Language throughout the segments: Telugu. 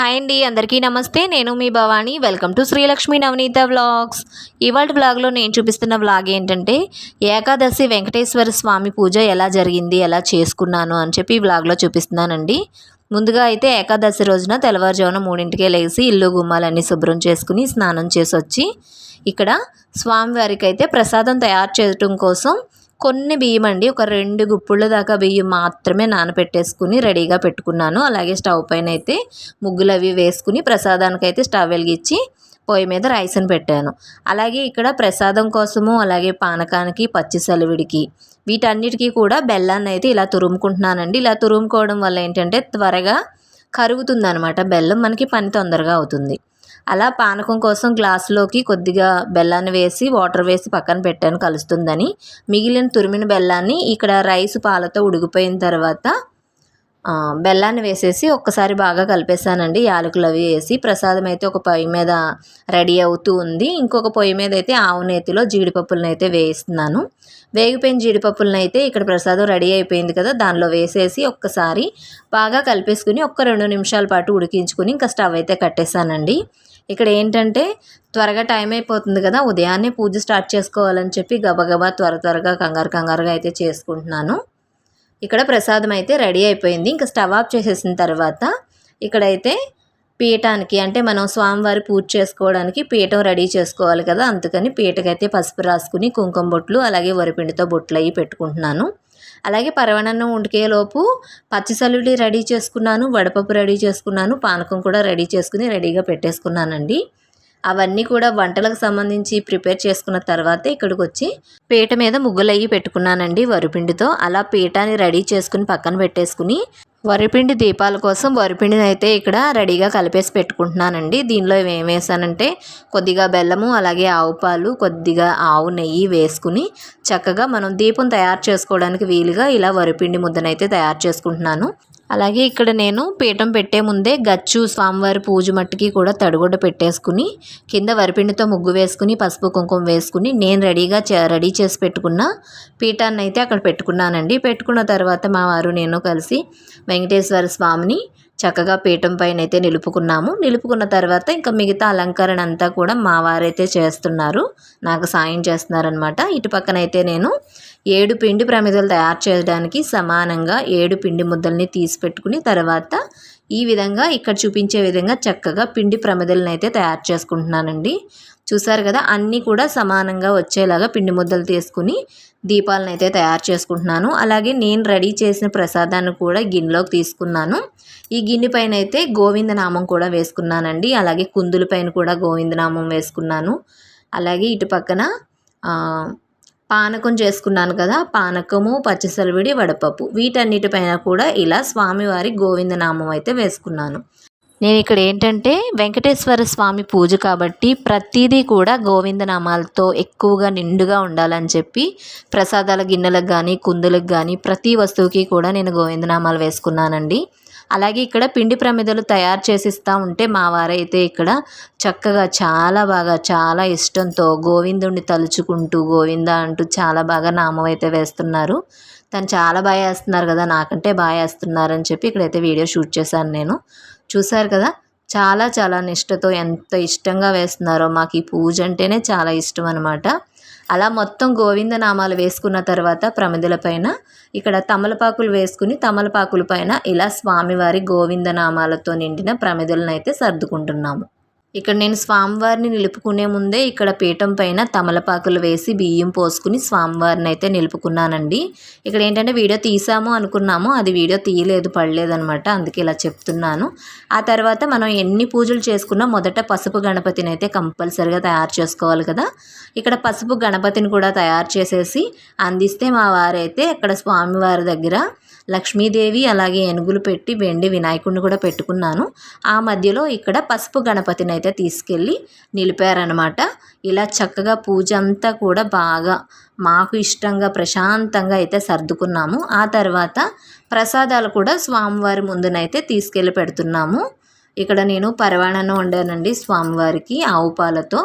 హాయ్ అండి అందరికీ నమస్తే. నేను మీ Bhavani. Welcome to Srilakshmi Navaneetha vlogs. ఇవాళ వ్లాగ్లో నేను చూపిస్తున్న వ్లాగ్ ఏంటంటే ఏకాదశి వెంకటేశ్వర స్వామి పూజ ఎలా జరిగింది ఎలా చేసుకున్నాను అని చెప్పి ఈ వ్లాగ్లో చూపిస్తున్నానండి. ముందుగా అయితే ఏకాదశి రోజున తెల్లవారుజామున మూడింటికే లేచి ఇల్లు గుమ్మాలన్నీ శుభ్రం చేసుకుని స్నానం చేసి వచ్చి ఇక్కడ స్వామివారికి అయితే ప్రసాదం తయారు చేయటం కోసం కొన్ని బియ్యం అండి ఒక రెండు గుప్పుళ్ళ దాకా బియ్యం మాత్రమే నానబెట్టేసుకుని రెడీగా పెట్టుకున్నాను. అలాగే స్టవ్ పైన అయితే ముగ్గులు అవి వేసుకుని ప్రసాదానికి అయితే స్టవ్ వెలిగించి పొయ్యి మీద రైస్ని పెట్టాను. అలాగే ఇక్కడ ప్రసాదం కోసము అలాగే పానకానికి పచ్చి సెలవిడికి వీటన్నిటికీ కూడా బెల్లాన్ని అయితే ఇలా తురుముకుంటున్నానండి. ఇలా తురుముకోవడం వల్ల ఏంటంటే త్వరగా కరుగుతుంది అనమాట బెల్లం మనకి పని తొందరగా అవుతుంది. అలా పానకం కోసం గ్లాసులోకి కొద్దిగా బెల్లాన్ని వేసి వాటర్ వేసి పక్కన పెట్టాను కలుస్తుందని. మిగిలిన తురిమిన బెల్లాన్ని ఇక్కడ రైస్ పాలతో ఉడికిపోయిన తర్వాత బెల్లాన్ని వేసేసి ఒక్కసారి బాగా కలిపేసానండి యాలకులు అవి వేసి ప్రసాదం అయితే ఒక పొయ్యి మీద రెడీ అవుతూ ఉంది. ఇంకొక పొయ్యి మీద అయితే ఆవు నేతిలో జీడిపప్పులను అయితే వేయిస్తున్నాను వేగిపోయిన జీడిపప్పులను అయితే ఇక్కడ ప్రసాదం రెడీ అయిపోయింది కదా దానిలో వేసేసి ఒక్కసారి బాగా కలిపేసుకుని ఒక్క రెండు నిమిషాల పాటు ఉడికించుకుని ఇంకా స్టవ్ అయితే కట్టేసానండి ఇక్కడ ఏంటంటే త్వరగా టైం అయిపోతుంది కదా ఉదయాన్నే పూజ స్టార్ట్ చేసుకోవాలని చెప్పి గబగబా త్వర త్వరగా కంగారు కంగారుగా అయితే చేసుకుంటున్నాను. ఇక్కడ ప్రసాదం అయితే రెడీ అయిపోయింది. ఇంకా స్టవ్ ఆఫ్ చేసేసిన తర్వాత ఇక్కడైతే పీఠానికి అంటే మనం స్వామివారి పూజ చేసుకోవడానికి పీఠం రెడీ చేసుకోవాలి కదా. అందుకని పీటకైతే పసుపు రాసుకుని కుంకుమ బొట్లు అలాగే వరిపిండితో బొట్లు అవి పెట్టుకుంటున్నాను. అలాగే పరవణన్నం పచ్చి పచ్చిసల్లుడి రెడీ చేసుకున్నాను వడపప్పు రెడీ చేసుకున్నాను పానకం కూడా రెడీ చేసుకుని రెడీగా పెట్టేసుకున్నానండి. అవన్నీ కూడా వంటలకు సంబంధించి ప్రిపేర్ చేసుకున్న తర్వాత ఇక్కడికి వచ్చి పీట మీద ముగ్గులు అయ్యి పెట్టుకున్నానండి వరిపిండితో. అలా పీఠాన్ని రెడీ చేసుకుని పక్కన పెట్టేసుకుని వరిపిండి దీపాల కోసం వరిపిండిని అయితే ఇక్కడ రెడీగా కలిపేసి పెట్టుకుంటున్నానండి. దీనిలో ఏం వేసానంటే కొద్దిగా బెల్లము అలాగే ఆవు పాలు కొద్దిగా ఆవు నెయ్యి వేసుకుని చక్కగా మనం దీపం తయారు చేసుకోవడానికి వీలుగా ఇలా వరిపిండి ముద్దనైతే తయారు చేసుకుంటున్నాను. అలాగే ఇక్కడ నేను పీఠం పెట్టే ముందే గచ్చు స్వామివారి పూజ మట్టికి కూడా తడిగుడ్డ పెట్టేసుకుని కింద వరిపిండితో ముగ్గు వేసుకుని పసుపు కుంకుమ వేసుకుని నేను రెడీగా రెడీ చేసి పెట్టుకున్న పీఠాన్ని అయితే అక్కడ పెట్టుకున్నానండి. పెట్టుకున్న తర్వాత మా వారు నేను కలిసి వెంకటేశ్వర స్వామిని చక్కగా పీఠం పైన అయితే నిలుపుకున్నాము. నిలుపుకున్న తర్వాత ఇంకా మిగతా అలంకరణ అంతా కూడా మా వారైతే చేస్తున్నారు. నాకు సాయం చేస్తున్నారనమాట ఇటు పక్కన అయితే నేను ఏడు పిండి ప్రమిదలు తయారు చేయడానికి సమానంగా ఏడు పిండి ముద్దల్ని తీసి పెట్టుకుని తర్వాత ఈ విధంగా ఇక్కడ చూపించే విధంగా చక్కగా పిండి ప్రమిదలను అయితే తయారు చేసుకుంటున్నానండి. చూసారు కదా అన్నీ కూడా సమానంగా వచ్చేలాగా పిండి ముద్దలు తీసుకుని దీపాలను అయితే తయారు చేసుకుంటున్నాను. అలాగే నేను రెడీ చేసిన ప్రసాదాన్ని కూడా గిన్నెలోకి తీసుకున్నాను. ఈ గిన్నె పైన అయితే గోవిందనామం కూడా వేసుకున్నానండి. అలాగే కుందుల పైన కూడా గోవిందనామం వేసుకున్నాను. అలాగే ఇటు పక్కన పానకం చేసుకున్నాను కదా పానకము పచ్చిసలివిడి వడపప్పు. వీటన్నిటిపైన కూడా ఇలా స్వామివారి గోవిందనామం అయితే వేసుకున్నాను. నేను ఇక్కడ ఏంటంటే వెంకటేశ్వర స్వామి పూజ కాబట్టి ప్రతిదీ కూడా గోవిందనామాలతో ఎక్కువగా నిండుగా ఉండాలని చెప్పి ప్రసాదాల గిన్నెలకు కానీ కుందులకు కానీ ప్రతి వస్తువుకి కూడా నేను గోవిందనామాలు వేసుకున్నానండి. అలాగే ఇక్కడ పిండి ప్రమిదలు తయారు చేసిస్తూ ఉంటే మా వారైతే ఇక్కడ చక్కగా చాలా బాగా చాలా ఇష్టంతో గోవిందుడిని తలుచుకుంటూ గోవింద అంటూ చాలా బాగా నామం అయితే వేస్తున్నారు. తను చాలా బాగా వేస్తున్నారు కదా నాకంటే బాగా వేస్తున్నారు అని చెప్పి ఇక్కడైతే వీడియో షూట్ చేశాను నేను. చూశారు కదా చాలా చాలా నిష్టతో ఎంత ఇష్టంగా వేస్తున్నారో మాకు ఈ పూజ అంటేనే చాలా ఇష్టం అనమాట అలా మొత్తం గోవింద నామాలు వేసుకున్న తర్వాత ప్రమిదల పైన ఇక్కడ తమలపాకులు వేసుకుని తమలపాకుల పైన ఇలా స్వామివారి గోవింద నామాలతో నిండిన ప్రమిదలను అయితే సర్దుకుంటున్నాము. ఇక్కడ నేను స్వామివారిని నిలుపుకునే ముందే ఇక్కడ పీఠం పైన తమలపాకులు వేసి బియ్యం పోసుకుని స్వామివారిని అయితే నిలుపుకున్నానండి. ఇక్కడ ఏంటంటే వీడియో తీసాము అనుకున్నాము అది వీడియో తీయలేదు పడలేదు అనమాట అందుకే ఇలా చెప్తున్నాను. ఆ తర్వాత మనం ఎన్ని పూజలు చేసుకున్నా మొదట పసుపు గణపతిని అయితే కంపల్సరిగా తయారు చేసుకోవాలి కదా. ఇక్కడ పసుపు గణపతిని కూడా తయారు చేసేసి అందిస్తే మా వారైతే ఇక్కడ స్వామివారి దగ్గర లక్ష్మీదేవి అలాగే ఏనుగులు పెట్టి వెండి వినాయకుడిని కూడా పెట్టుకున్నాను. ఆ మధ్యలో ఇక్కడ పసుపు గణపతిని అయితే తీసుకెళ్ళి నిలిపారనమాట ఇలా చక్కగా పూజ అంతా కూడా బాగా మాకు ఇష్టంగా ప్రశాంతంగా అయితే సర్దుకున్నాము. ఆ తర్వాత ప్రసాదాలు కూడా స్వామివారి ముందునైతే తీసుకెళ్ళి పెడుతున్నాము. ఇక్కడ నేను పరవాణను వండానండి స్వామివారికి ఆవు పాలతో.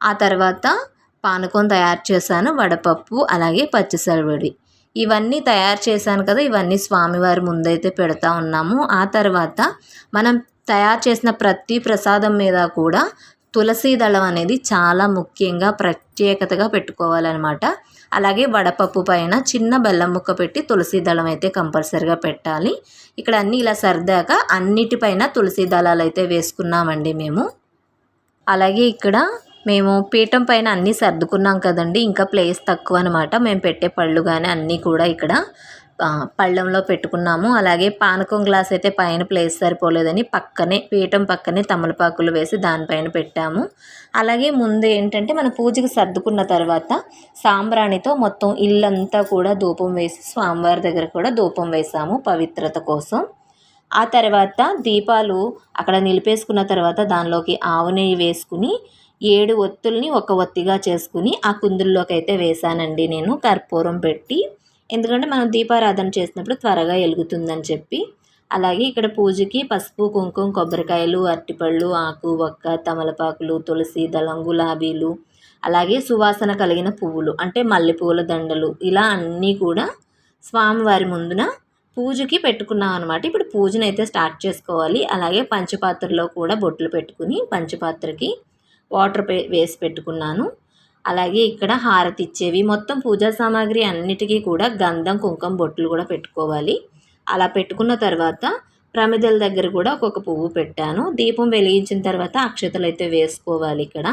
ఆ తర్వాత పానకం తయారు చేశాను వడపప్పు అలాగే పచ్చిసరివడి ఇవన్నీ తయారు చేశాను కదా ఇవన్నీ స్వామివారి ముందైతే పెడతా ఉన్నాము. ఆ తర్వాత మనం తయారు చేసిన ప్రతి ప్రసాదం మీద కూడా తులసి దళం అనేది చాలా ముఖ్యంగా ప్రత్యేకతగా పెట్టుకోవాలన్నమాట. అలాగే వడపప్పు పైన చిన్న బెల్లం ముక్క పెట్టి తులసి దళం అయితే కంపల్సరిగా పెట్టాలి. ఇక్కడ అన్నీ ఇలా సర్దాక అన్నిటిపైన తులసి దళాలు అయితే వేసుకున్నామండి మేము. అలాగే ఇక్కడ మేము పీఠం పైన అన్నీ సర్దుకున్నాం కదండి ఇంకా ప్లేస్ తక్కువ అనమాట మేము పెట్టే పళ్ళు కానీ అన్నీ కూడా ఇక్కడ పళ్ళెంలో పెట్టుకున్నాము. అలాగే పానకం గ్లాస్ అయితే పైన ప్లేస్ సరిపోలేదని పక్కనే పీఠం పక్కనే తమలపాకులు వేసి దానిపైన పెట్టాము. అలాగే ముందు ఏంటంటే మన పూజకి సర్దుకున్న తర్వాత సాంబ్రాణితో మొత్తం ఇల్లంతా కూడా ధూపం వేసి స్వామివారి దగ్గర కూడా ధూపం వేసాము పవిత్రత కోసం. ఆ తర్వాత దీపాలు అక్కడ నిలిపేసుకున్న తర్వాత దానిలోకి ఆవు నెయ్యి వేసుకుని ఏడు ఒత్తుల్ని ఒక ఒత్తిగా చేసుకుని ఆ కుందుల్లోకి అయితే వేసానండి నేను కర్పూరం పెట్టి. ఎందుకంటే మనం దీపారాధన చేసినప్పుడు త్వరగా వెలుగుతుందని చెప్పి. అలాగే ఇక్కడ పూజకి పసుపు కుంకుమ కొబ్బరికాయలు అరటిపళ్ళు ఆకు ఒక్క తమలపాకులు తులసి దళం గులాబీలు అలాగే సువాసన కలిగిన పువ్వులు అంటే మల్లెపూల దండలు ఇలా అన్నీ కూడా స్వామివారి ముందున పూజకి పెట్టుకున్నాం అనమాట ఇప్పుడు పూజను అయితే స్టార్ట్ చేసుకోవాలి. అలాగే పంచపాత్రలో కూడా బొట్లు పెట్టుకుని పంచపాత్రకి వాటర్ వేసి పెట్టుకున్నాను. అలాగే ఇక్కడ హారతి ఇచ్చేవి. మొత్తం పూజా సామాగ్రి అన్నిటికీ కూడా గంధం కుంకుమ బొట్లు కూడా పెట్టుకోవాలి. అలా పెట్టుకున్న తర్వాత ప్రమిదల దగ్గర కూడా ఒక్కొక్క పువ్వు పెట్టాను. దీపం వెలిగించిన తర్వాత అక్షతలు అయితే వేసుకోవాలి ఇక్కడ.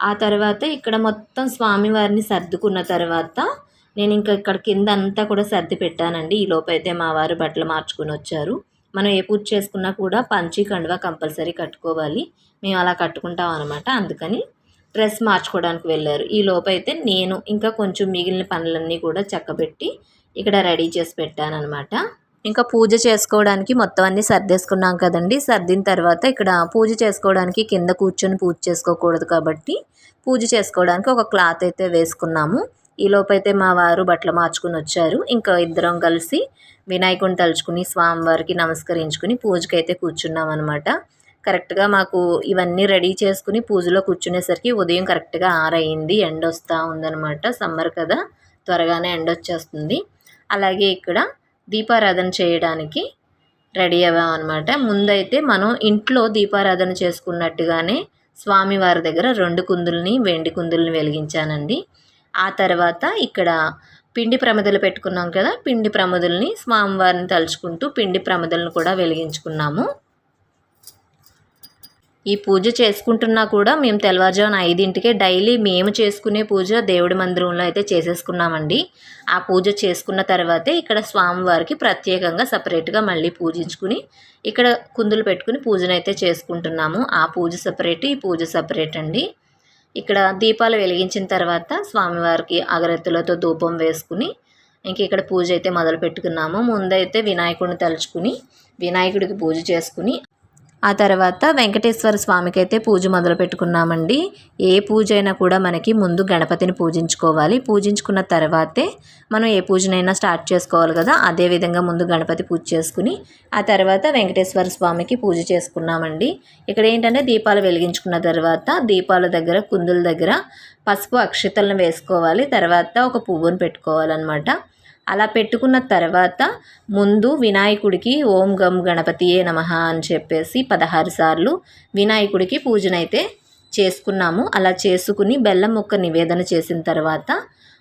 ఆ తర్వాత ఇక్కడ మొత్తం స్వామివారిని సర్దుకున్న తర్వాత నేను ఇంకా ఇక్కడ కింద అంతా కూడా సర్ది పెట్టానండి. ఈ లోపైతే మా వారు బట్టలు మార్చుకుని వచ్చారు. మనం ఏ పూజ చేసుకున్నా కూడా పంచి కండువా కంపల్సరీ కట్టుకోవాలి. మేము అలా కట్టుకుంటాం అనమాట అందుకని డ్రెస్ మార్చుకోవడానికి వెళ్ళారు. ఈ లోపైతే నేను ఇంకా కొంచెం మిగిలిన పనులన్నీ కూడా చక్కబెట్టి ఇక్కడ రెడీ చేసి పెట్టానమాట ఇంకా పూజ చేసుకోవడానికి మొత్తం అన్నీ సర్దేసుకున్నాం కదండి. సర్దిన తర్వాత ఇక్కడ పూజ చేసుకోవడానికి కింద కూర్చొని పూజ చేసుకోకూడదు కాబట్టి పూజ చేసుకోవడానికి ఒక క్లాత్ అయితే వేసుకున్నాము. ఈ మా వారు బట్టలు మార్చుకుని వచ్చారు. ఇంకా ఇద్దరం కలిసి వినాయకుని తలుచుకుని స్వామివారికి నమస్కరించుకుని పూజకైతే కూర్చున్నాం అనమాట కరెక్ట్గా మాకు ఇవన్నీ రెడీ చేసుకుని పూజలో కూర్చునేసరికి ఉదయం కరెక్ట్గా ఆరయింది ఎండ వస్తూ ఉందనమాట సమ్మర్ కదా త్వరగానే ఎండ వచ్చేస్తుంది. అలాగే ఇక్కడ దీపారాధన చేయడానికి రెడీ అవ్వాం అనమాట ముందైతే మనం ఇంట్లో దీపారాధన చేసుకున్నట్టుగానే స్వామివారి దగ్గర రెండు కుందుల్ని వెండి కుందుల్ని వెలిగించానండి. ఆ తర్వాత ఇక్కడ పిండి ప్రమదలు పెట్టుకున్నాం కదా పిండి ప్రమదుల్ని స్వామివారిని తలుచుకుంటూ పిండి ప్రమదలను కూడా వెలిగించుకున్నాము. ఈ పూజ చేసుకుంటున్నా కూడా మేము తెల్లవారుజామున ఐదింటికే డైలీ మేము చేసుకునే పూజ దేవుడి మందిరంలో అయితే చేసేసుకున్నామండి. ఆ పూజ చేసుకున్న తర్వాతే ఇక్కడ స్వామివారికి ప్రత్యేకంగా సపరేట్గా మళ్ళీ పూజించుకుని ఇక్కడ కుందులు పెట్టుకుని పూజనైతే చేసుకుంటున్నాము. ఆ పూజ సపరేట్ ఈ పూజ సపరేట్ అండి ఇక్కడ దీపాలు వెలిగించిన తర్వాత స్వామివారికి అగరత్తులతో ధూపం వేసుకుని ఇంక ఇక్కడ పూజ అయితే మొదలు పెట్టుకున్నాము ముందైతే వినాయకుడిని తలుచుకుని వినాయకుడికి పూజ చేసుకుని ఆ తర్వాత వెంకటేశ్వర స్వామికి అయితే పూజ మొదలు పెట్టుకున్నామండి. ఏ పూజ అయినా కూడా మనకి ముందు గణపతిని పూజించుకోవాలి. పూజించుకున్న తర్వాతే మనం ఏ పూజనైనా స్టార్ట్ చేసుకోవాలి కదా. అదే విధంగా ముందు గణపతి పూజ చేసుకుని ఆ తర్వాత వెంకటేశ్వర స్వామికి పూజ చేసుకున్నామండి. ఇక్కడ ఏంటంటే దీపాలు వెలిగించుకున్న తర్వాత దీపాల దగ్గర కుందుల దగ్గర పసుపు అక్షతలను వేసుకోవాలి. తర్వాత ఒక పువ్వును పెట్టుకోవాలన్నమాట. అలా పెట్టుకున్న తర్వాత ముందు వినాయకుడికి ఓం గం గణపతియే నమ అని చెప్పేసి పదహారు సార్లు వినాయకుడికి పూజనైతే చేసుకున్నాము. అలా చేసుకుని బెల్లం ముక్క నివేదన చేసిన తర్వాత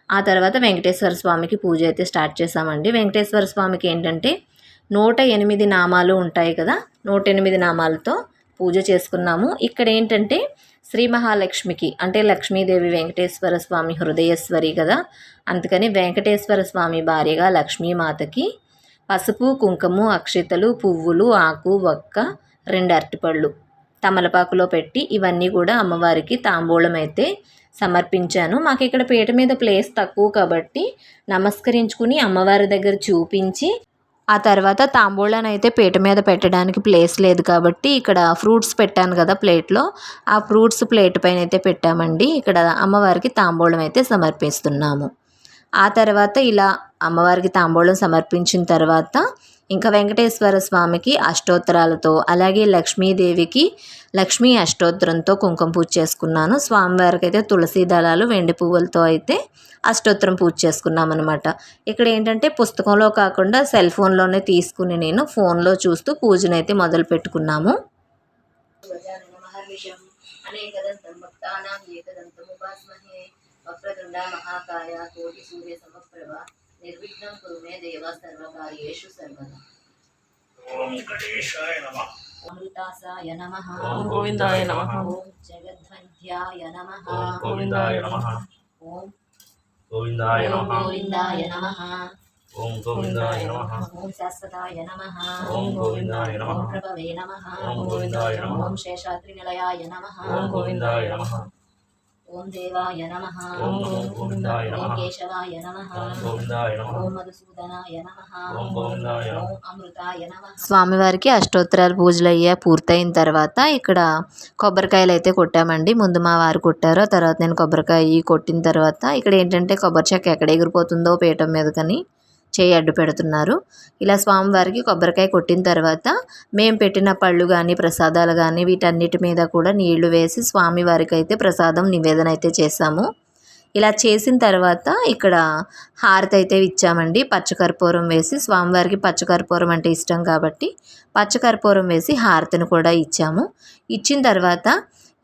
ఆ తర్వాత వెంకటేశ్వర స్వామికి పూజ అయితే స్టార్ట్ చేసామండి వెంకటేశ్వర స్వామికి ఏంటంటే నూట ఎనిమిది నామాలు ఉంటాయి కదా నూట ఎనిమిది నామాలతో పూజ చేసుకున్నాము. ఇక్కడ ఏంటంటే శ్రీ మహాలక్ష్మికి అంటే లక్ష్మీదేవి వెంకటేశ్వర స్వామి హృదయేశ్వరి కదా. అందుకని వెంకటేశ్వర స్వామి భార్యగా లక్ష్మీమాతకి పసుపు కుంకుమ అక్షితలు పువ్వులు ఆకు ఒక్క రెండు అరటిపళ్ళు తమలపాకులో పెట్టి ఇవన్నీ కూడా అమ్మవారికి తాంబూలం అయితే సమర్పించాను. మాకు ఇక్కడ పీట మీద ప్లేస్ తక్కువ కాబట్టి నమస్కరించుకుని అమ్మవారి దగ్గర చూపించి ఆ తర్వాత తాంబూలాన్ని అయితే పీట మీద పెట్టడానికి ప్లేస్ లేదు కాబట్టి ఇక్కడ ఫ్రూట్స్ పెట్టాను కదా ప్లేట్లో ఆ ఫ్రూట్స్ ప్లేట్ పైన అయితే పెట్టామండి. ఇక్కడ అమ్మవారికి తాంబూలం అయితే సమర్పిస్తున్నాము. ఆ తర్వాత ఇలా అమ్మవారికి తాంబూలం సమర్పించిన తర్వాత ఇంకా వెంకటేశ్వర స్వామికి అష్టోత్తరాలతో అలాగే లక్ష్మీదేవికి లక్ష్మీ అష్టోత్తరంతో కుంకుమ పూజ చేసుకున్నాను. స్వామివారికి అయితే తులసి దళాలు వెండి పువ్వులతో అయితే అష్టోత్తరం పూజ చేసుకున్నాం అనమాట ఇక్కడ ఏంటంటే పుస్తకంలో కాకుండా సెల్ ఫోన్లోనే తీసుకుని నేను ఫోన్లో చూస్తూ పూజనైతే మొదలు పెట్టుకున్నాము. వక్రతుండ మహాకాయ కోటి సూర్య సమప్రభ నిర్విఘ్నం కురు మే దేవ సర్వకార్యేషు సర్వదా ఓం గణేశాయ నమః అమృతాసాయ నమః ఓం గోవిందాయ నమః ఓం జగద్వంద్యాయ నమః ఓం గోవిందాయ నమః ఓం గోవిందాయ నమః గోవిందాయ నమః ఓం గోవిందాయ నమః ఓం శాశ్వతాయ నమః ఓం గోవిందాయ నమః ప్రభవే నమః ఓం గోవిందాయ నమః ఓం శేషాద్రి నిలయాయ నమః ఓం గోవిందాయ నమః ఓం దేవాయ నమః. ఓం నమో గోవిందాయ ఓం నమః. కేశవాయ నమః. ఓం గోవిందాయ నమః. ఓం మధుసూదనాయ నమః. ఓం గోవిందాయ నమః. ఓం అమృతాయ నమః. స్వామివారికి అష్టోత్తరాల పూజలు అయ్యా పూర్తయిన తర్వాత ఇక్కడ కొబ్బరికాయలు అయితే కొట్టామండి. ముందు మా వారు కొట్టారు తర్వాత నేను కొబ్బరికాయ కొట్టిన తర్వాత ఇక్కడ ఏంటంటే కొబ్బరి చెక్క ఎక్కడ ఎగిరిపోతుందో పీఠం మీదకని చేయి అడ్డు పెడుతున్నారు. ఇలా స్వామివారికి కొబ్బరికాయ కొట్టిన తర్వాత మేము పెట్టిన పళ్ళు కానీ ప్రసాదాలు కానీ వీటన్నిటి మీద కూడా నీళ్ళు వేసి స్వామివారికి అయితే ప్రసాదం నివేదన అయితే చేశాము. ఇలా చేసిన తర్వాత ఇక్కడ హారతి అయితే ఇచ్చామండి. పచ్చకర్పూరం వేసి స్వామివారికి పచ్చకర్పూరం అంటే ఇష్టం కాబట్టి పచ్చకర్పూరం వేసి హారతిని కూడా ఇచ్చాము. ఇచ్చిన తర్వాత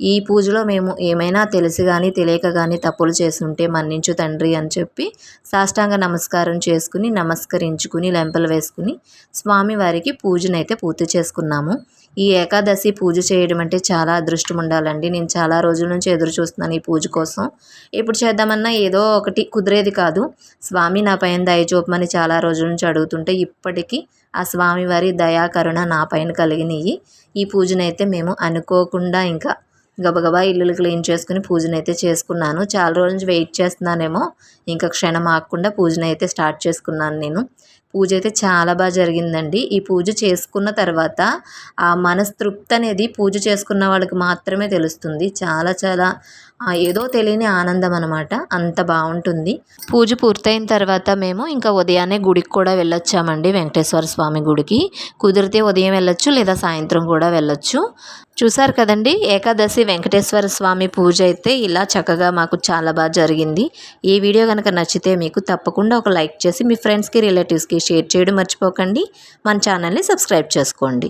ఈ పూజలో మేము ఏమైనా తెలిసి కానీ తెలియక కానీ తప్పులు చేస్తుంటే మన్నించు తండ్రి అని చెప్పి సాష్టాంగ నమస్కారం చేసుకుని నమస్కరించుకుని లెంపలు వేసుకుని స్వామివారికి పూజనైతే పూర్తి చేసుకున్నాము. ఈ ఏకాదశి పూజ చేయడం అంటే చాలా అదృష్టం ఉండాలండి. నేను చాలా రోజుల నుంచి ఎదురు చూస్తున్నాను ఈ పూజ కోసం. ఇప్పుడు చేద్దామన్నా ఏదో ఒకటి కుదిరేది కాదు. స్వామి నా పైన దయ చూపమని చాలా రోజుల నుంచి అడుగుతుంటే ఇప్పటికీ ఆ స్వామివారి దయాకరుణ నా పైన కలిగినాయి ఈ పూజనైతే మేము అనుకోకుండా ఇంకా గబగబా ఇల్లులు క్లీన్ చేసుకుని పూజనైతే చేసుకున్నాను. చాలా రోజుల నుంచి వెయిట్ చేస్తున్నానేమో. ఇంకా క్షణం ఆగకుండా పూజనైతే స్టార్ట్ చేసుకున్నాను నేను. పూజ అయితే చాలా బాగా జరిగిందండి. ఈ పూజ చేసుకున్న తర్వాత ఆ మనస్తృప్తి అనేది పూజ చేసుకున్న వాళ్ళకి మాత్రమే తెలుస్తుంది. చాలా చాలా ఏదో తెలియని ఆనందం అనమాట అంత బాగుంటుంది. పూజ పూర్తయిన తర్వాత మేము ఇంకా ఉదయాన్నే గుడికి కూడా వెళ్ళొచ్చామండి వెంకటేశ్వర స్వామి గుడికి. కుదిరితే ఉదయం వెళ్ళొచ్చు లేదా సాయంత్రం కూడా వెళ్ళొచ్చు. చూసారు కదండి ఏకాదశి వెంకటేశ్వర స్వామి పూజ అయితే ఇలా చక్కగా మాకు చాలా బాగా జరిగింది. ఈ వీడియో కనుక నచ్చితే మీకు తప్పకుండా ఒక లైక్ చేసి మీ ఫ్రెండ్స్కి రిలేటివ్స్కి షేర్ చేయడం మర్చిపోకండి. మన ఛానల్ని సబ్స్క్రైబ్ చేసుకోండి.